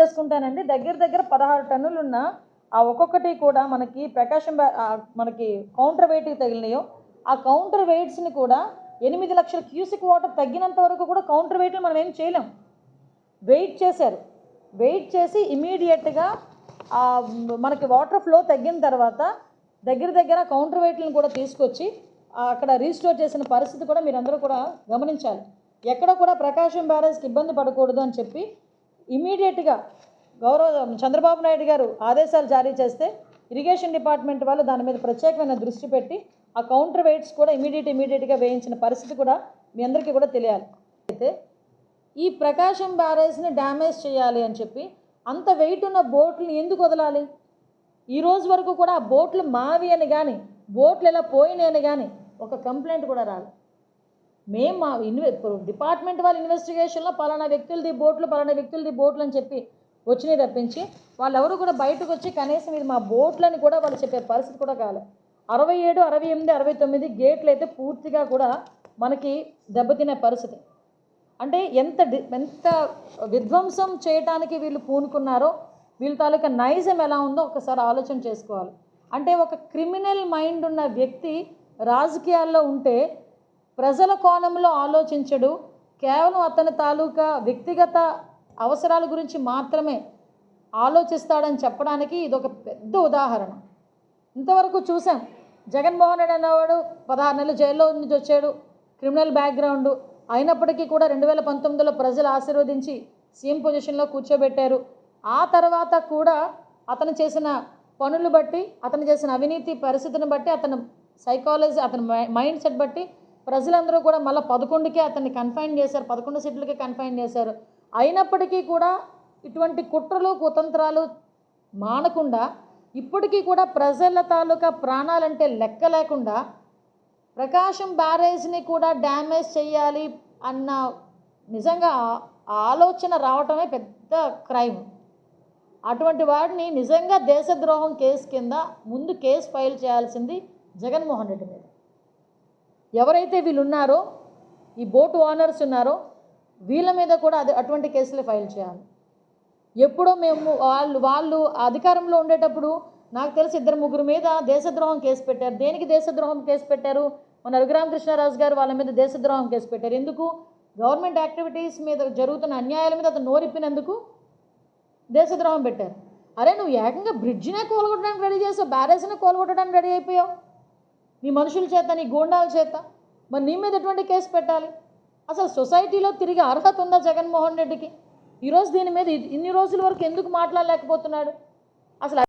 చేసుకుంటానండి. దగ్గర దగ్గర పదహారు టన్నులు ఉన్న ఆ ఒక్కొక్కటి కూడా మనకి ప్రకాశం బ్యా- మనకి కౌంటర్ వెయిట్కి తగిలినాయో ఆ కౌంటర్ వెయిట్స్ని కూడా ఎనిమిది లక్షల క్యూసిక్ వాటర్ తగ్గినంత వరకు కూడా కౌంటర్ వెయిట్లు మనం ఏం చేయలేం. వెయిట్ చేశారు. వెయిట్ చేసి ఇమీడియట్గా మనకి వాటర్ ఫ్లో తగ్గిన తర్వాత దగ్గర దగ్గర కౌంటర్ వెయిట్లను కూడా తీసుకొచ్చి అక్కడ రీస్టోర్ చేసిన పరిస్థితి కూడా మీరందరూ కూడా గమనించాలి. ఎక్కడ కూడా ప్రకాశం బ్యారేజ్కి ఇబ్బంది పడకూడదు అని చెప్పి ఇమీడియట్గా గౌరవ చంద్రబాబు నాయుడు గారు ఆదేశాలు జారీ చేస్తే ఇరిగేషన్ డిపార్ట్మెంట్ వాళ్ళు దాని మీద ప్రత్యేకమైన దృష్టి పెట్టి ఆ కౌంటర్ వెయిట్స్ కూడా ఇమీడియట్ ఇమీడియట్గా వేయించిన పరిస్థితి కూడా మీ అందరికీ కూడా తెలియాలి. అయితే ఈ ప్రకాశం బ్యారేజ్ని డ్యామేజ్ చేయాలి అని చెప్పి అంత వెయిట్ ఉన్న బోట్లు ఎందుకు వదలాలి? ఈ రోజు వరకు కూడా ఆ బోట్లు మావి అని కానీ బోట్లు ఇలా పోయినాయని కానీ ఒక కంప్లైంట్ కూడా రాలి. మేము మా ఇన్వె డిపార్ట్మెంట్ వాళ్ళ ఇన్వెస్టిగేషన్లో పలానా వ్యక్తులది బోట్లు పలానా వ్యక్తులది బోట్లు అని చెప్పి వచ్చినాయి తప్పించి వాళ్ళెవరు కూడా బయటకు వచ్చి కనీసం ఇది మా బోట్లని కూడా వాళ్ళు చెప్పే పరిస్థితి కూడా కాలే. అరవై ఏడు అరవై ఎనిమిది అరవై తొమ్మిది గేట్లు అయితే పూర్తిగా కూడా మనకి దెబ్బతినే పరిస్థితి. అంటే ఎంత డి- ఎంత విధ్వంసం చేయటానికి వీళ్ళు పూనుకున్నారో వీళ్ళ తాలూకా నైజం ఎలా ఉందో ఒకసారి ఆలోచన చేసుకోవాలి. అంటే ఒక క్రిమినల్ మైండ్ ఉన్న వ్యక్తి రాజకీయాల్లో ఉంటే ప్రజల కోణంలో ఆలోచించడు. కేవలం అతని తాలూకా వ్యక్తిగత అవసరాల గురించి మాత్రమే ఆలోచిస్తాడని చెప్పడానికి ఇది ఒక పెద్ద ఉదాహరణ. ఇంతవరకు చూసాం జగన్మోహన్ రెడ్డి అనేవాడు పదహారు నెలలు జైల్లో నుంచి వచ్చాడు. క్రిమినల్ బ్యాక్గ్రౌండ్ అయినప్పటికీ కూడా రెండు వేల పంతొమ్మిదిలో ప్రజలు ఆశీర్వదించి సీఎం పొజిషన్లో కూర్చోబెట్టారు. ఆ తర్వాత కూడా అతను చేసిన పనులు బట్టి అతను చేసిన అవినీతి పరిస్థితిని బట్టి అతను సైకాలజీ అతని మైండ్ సెట్ బట్టి ప్రజలందరూ కూడా మళ్ళీ పదకొండుకే అతన్ని కన్ఫైన్ చేశారు పదకొండు సీట్లకే కన్ఫైన్ చేశారు. అయినప్పటికీ కూడా ఇటువంటి కుట్రలు కుతంత్రాలు మానకుండా ఇప్పటికీ కూడా ప్రజల తాలూకా ప్రాణాలంటే లెక్క లేకుండా ప్రకాశం బ్యారేజ్ని కూడా డ్యామేజ్ చేయాలి అన్న నిజంగా ఆ ఆలోచన రావటమే పెద్ద క్రైమ్ అటువంటి వాడిని నిజంగా దేశద్రోహం కేసు కింద ముందు కేసు ఫైల్ చేయాల్సింది జగన్మోహన్ రెడ్డి మీద. ఎవరైతే వీళ్ళు ఉన్నారో ఈ బోటు ఓనర్స్ ఉన్నారో వీళ్ళ మీద కూడా అది అటువంటి కేసులే ఫైల్ చేయాలి. ఎప్పుడో మేము వాళ్ళు వాళ్ళు అధికారంలో ఉండేటప్పుడు నాకు తెలిసి ఇద్దరు ముగ్గురు మీద దేశద్రోహం కేసు పెట్టారు. దేనికి దేశద్రోహం కేసు పెట్టారు? మన రఘురామకృష్ణరాజు గారు వాళ్ళ మీద దేశద్రోహం కేసు పెట్టారు. ఎందుకు? గవర్నమెంట్ యాక్టివిటీస్ మీద జరుగుతున్న అన్యాయాల మీద అతను నోరిప్పినందుకు దేశద్రోహం పెట్టారు. అరే నువ్వు ఏకంగా బ్రిడ్జినే కోలగొట్టడానికి రెడీ చేసావు బ్యారేజ్ని కోలగొట్టడానికి రెడీ అయిపోయావు. నీ మనుషుల చేత నీ గూండాల చేత మరి నీ మీద ఎటువంటి కేసు పెట్టాలి? అసలు సొసైటీలో తిరిగి అర్హత ఉందా జగన్మోహన్ రెడ్డికి? ఈరోజు దీని మీద ఇన్ని రోజుల వరకు ఎందుకు మాట్లాడలేకపోతున్నాడు? అసలు